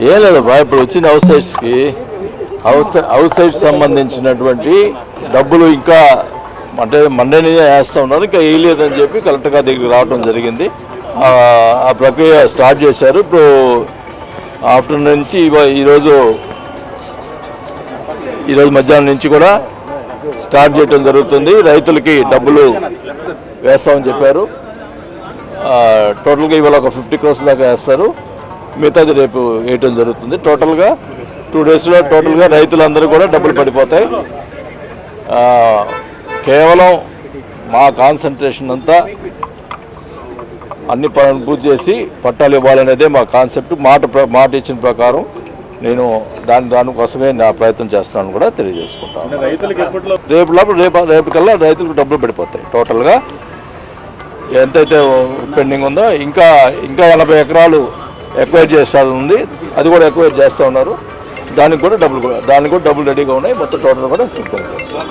ఏం లేదు బా ఇప్పుడు వచ్చిన అవుట్ సైడ్స్కి హౌస్ హౌస్ సైడ్ సంబంధించినటువంటి డబ్బులు ఇంకా అంటే మండేనే వేస్తూ ఉన్నారు ఇంకా వేయలేదని చెప్పి కలెక్టర్గా దగ్గరికి రావడం జరిగింది. ఆ, ప్రక్రియ స్టార్ట్ చేశారు. ఇప్పుడు ఆఫ్టర్నూన్ నుంచి ఈరోజు ఈరోజు మధ్యాహ్నం నుంచి కూడా స్టార్ట్ చేయడం జరుగుతుంది. రైతులకి డబ్బులు వేస్తామని చెప్పారు. టోటల్గా ఇవాళ ఒక ఫిఫ్టీ క్రోర్స్ దాకా వేస్తారు. మిగతాది రేపు వేయటం జరుగుతుంది. టోటల్గా టూ డేస్లో టోటల్గా రైతులందరూ కూడా డబ్బులు పడిపోతాయి. కేవలం మా కాన్సన్ట్రేషన్ అంతా అన్ని పనులు పూర్తి చేసి పట్టాలు ఇవ్వాలనేదే మా కాన్సెప్ట్ మాట మాట ఇచ్చిన ప్రకారం నేను దాని దానికోసమే నా ప్రయత్నం చేస్తున్నాను కూడా తెలియజేసుకుంటాను. రేపు లోపల రేపు రేపు కల్లా రైతులకు డబ్బులు పడిపోతాయి టోటల్గా ఎంతైతే పెండింగ్ ఉందో ఇంకా ఇంకా ఎనభై ఎకరాలు ఎక్వైర్ చేస్తాను ఉంది. అది కూడా ఎక్వైర్ చేస్తూ ఉన్నారు. దానికి కూడా డబ్బులు కూడా దానికి కూడా డబ్బులు రెడీగా ఉన్నాయి. మొత్తం టోటల్ కూడా సిద్ధం చేస్తాం